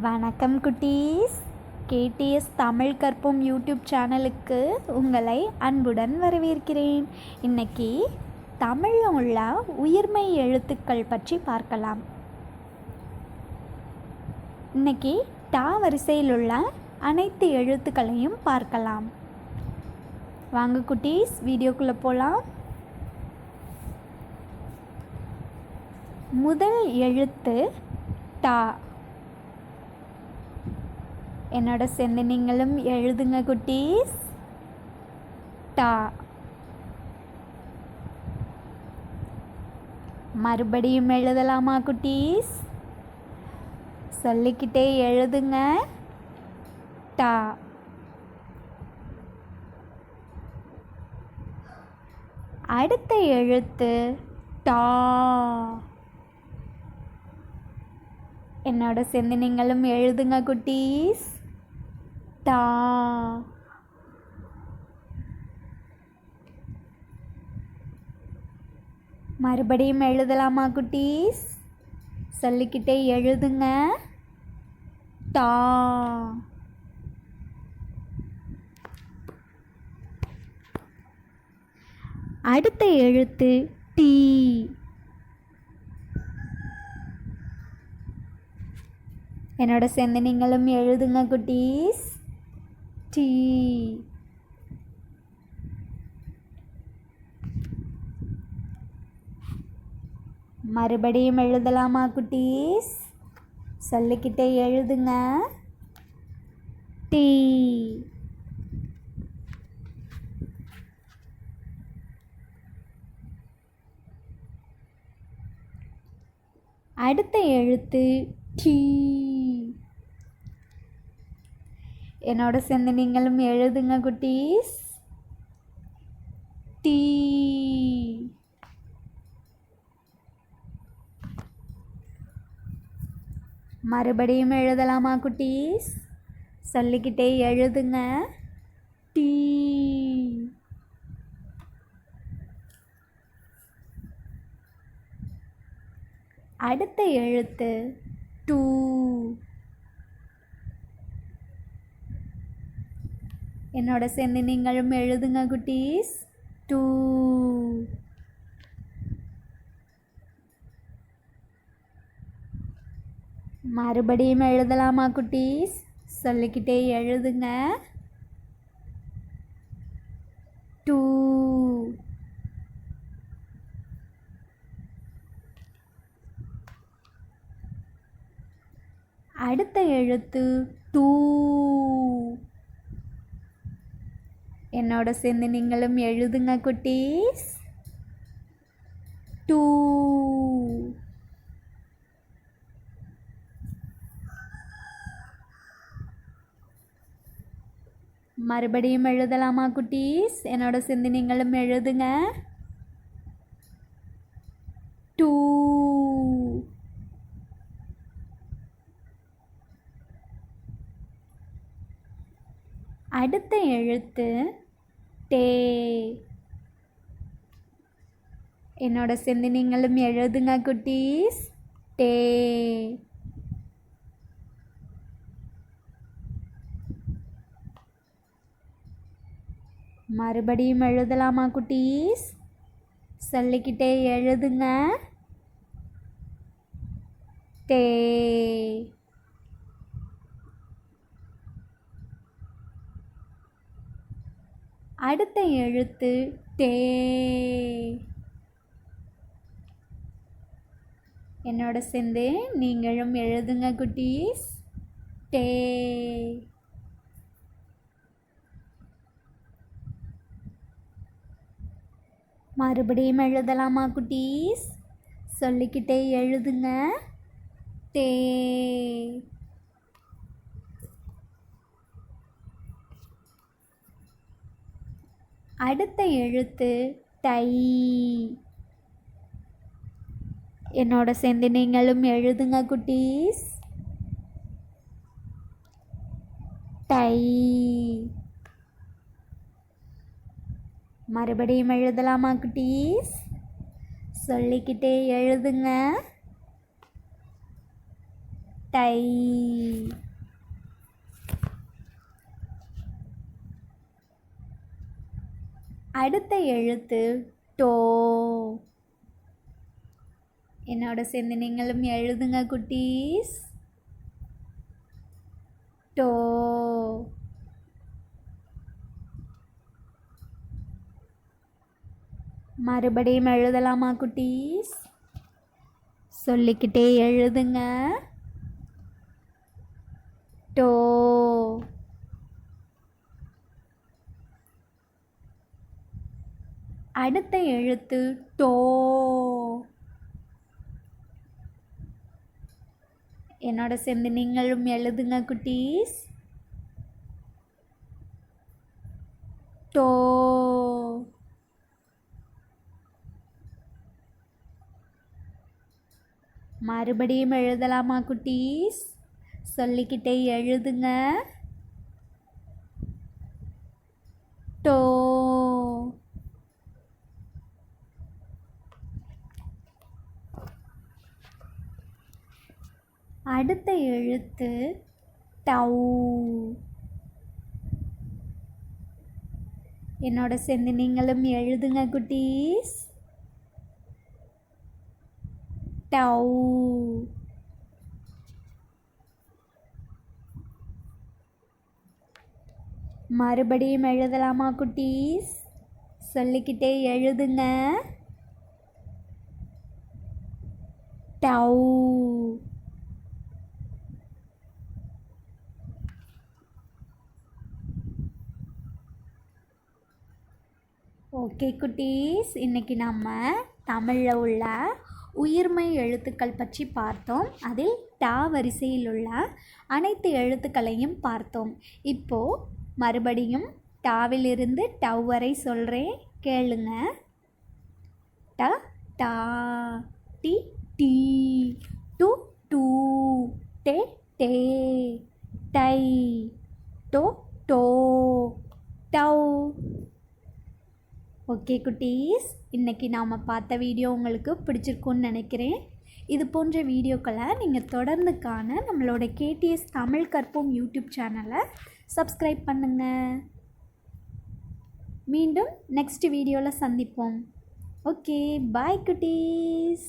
வணக்கம் குட்டீஸ். கேடிஎஸ் தமிழ் கற்போம் யூடியூப் சேனலுக்கு உங்களை அன்புடன் வரவேற்கிறேன். இன்னைக்கு தமிழில் உள்ள உயிர்மை எழுத்துக்கள் பற்றி பார்க்கலாம். இன்னைக்கு டா வரிசையில் உள்ள அனைத்து எழுத்துக்களையும் பார்க்கலாம். வாங்க குட்டீஸ் வீடியோக்குள்ளே போகலாம் முதல் எழுத்து டா. என்னோட சேர்ந்து நீங்களும் எழுதுங்க குட்டீஸ். டா. மறுபடியும் எழுதலாமா குட்டீஸ்? சொல்லிக்கிட்டே எழுதுங்க. டா. அடுத்த எழுத்து டா. என்னோட சேர்ந்து நீங்களும் எழுதுங்க குட்டீஸ். டா மறுபடியும் எழுதலாமா குட்டீஸ்? சொல்லிக்கிட்டே எழுதுங்க. டா அடுத்த எழுத்து டி. என்னோட சேர்ந்து நீங்களும் எழுதுங்க குட்டீஸ். டி மறுபடியும் எழுதலாமா குட்டீஸ்? சொல்லிக்கிட்டே எழுதுங்க. டி அடுத்த எழுத்து டீ என்னோட சேர்ந்து நீங்களும் எழுதுங்க குட்டீஸ். டீ. மறுபடியும் எழுதலாமா குட்டீஸ்? சொல்லிக்கிட்டே எழுதுங்க. டீ. அடுத்த எழுத்து டூ. என்னோட சேர்ந்து நீங்களும் எழுதுங்க குட்டீஸ். டூ மறுபடியும் எழுதலாமா குட்டீஸ்? சொல்லிக்கிட்டே எழுதுங்க. டூ அடுத்த எழுத்து டூ என்னோட சேர்ந்து நீங்களும் எழுதுங்க குட்டீஸ். டூ மறுபடியும் எழுதலாமா குட்டீஸ்? என்னோட சேர்ந்து நீங்களும் எழுதுங்க. டூ அடுத்த எழுத்து டே என்னோட சேர்ந்து நீங்களும் எழுதுங்க குட்டீஸ். டே. மறுபடியும் எழுதலாமா குட்டீஸ்? சொல்லிக்கிட்டே எழுதுங்க. டே. அடுத்த எழுத்து டே என்னோட சேர்ந்து நீங்களும் எழுதுங்க குட்டீஸ். டே மறுபடியும் எழுதலாமா குட்டீஸ்? சொல்லிக்கிட்டே எழுதுங்க. டே அடுத்த எழுத்து டை. என்னோட சேர்ந்து நீங்களும் எழுதுங்க குட்டீஸ். டை. மறுபடியும் எழுதலாமா குட்டீஸ்? சொல்லிக்கிட்டே எழுதுங்க. டை. அடுத்த எழுத்து டோ. என்னோட சேர்ந்து நீங்களும் எழுதுங்க குட்டீஸ். டோ. மறுபடியும் எழுதலாமா குட்டீஸ்? சொல்லிக்கிட்டே எழுதுங்க டோ அடுத்த எழுத்து டோ என்னோட சேர்ந்து நீங்களும் எழுதுங்க குட்டீஸ். டோ மறுபடியும் எழுதலாமா குட்டீஸ்? சொல்லிக்கிட்டே எழுதுங்க. டோ அடுத்த எழுத்து டவு. என்னோட சேர்ந்து நீங்களும் எழுதுங்க குட்டீஸ். டவு. மறுபடியும் எழுதலாமா குட்டீஸ்? சொல்லிக்கிட்டே எழுதுங்க. டவு. ஓகே குட்டீஸ். இன்றைக்கி நம்ம தமிழில் உள்ள உயிர்மை எழுத்துக்கள் பற்றி பார்த்தோம். அதில் டா வரிசையில் உள்ள அனைத்து எழுத்துக்களையும் பார்த்தோம். இப்போது மறுபடியும் டாவிலிருந்து டவ் வரை சொல்கிறேன் கேளுங்க. ட டா டி டி டு டூ டே டே டை டோ டோ டவ். ஓகே குட்டீஸ் இன்றைக்கி நாம் பார்த்த வீடியோ உங்களுக்கு பிடிச்சிருக்குன்னு நினைக்கிறேன். இது போன்ற வீடியோக்களை நீங்கள் தொடர்ந்து காண நம்மளோட கேடிஎஸ் தமிழ் கற்போம் யூடியூப் சேனலை சப்ஸ்கிரைப் பண்ணுங்கள் மீண்டும் நெக்ஸ்ட் வீடியோவில் சந்திப்போம். ஓகே பாய் குட்டீஸ்.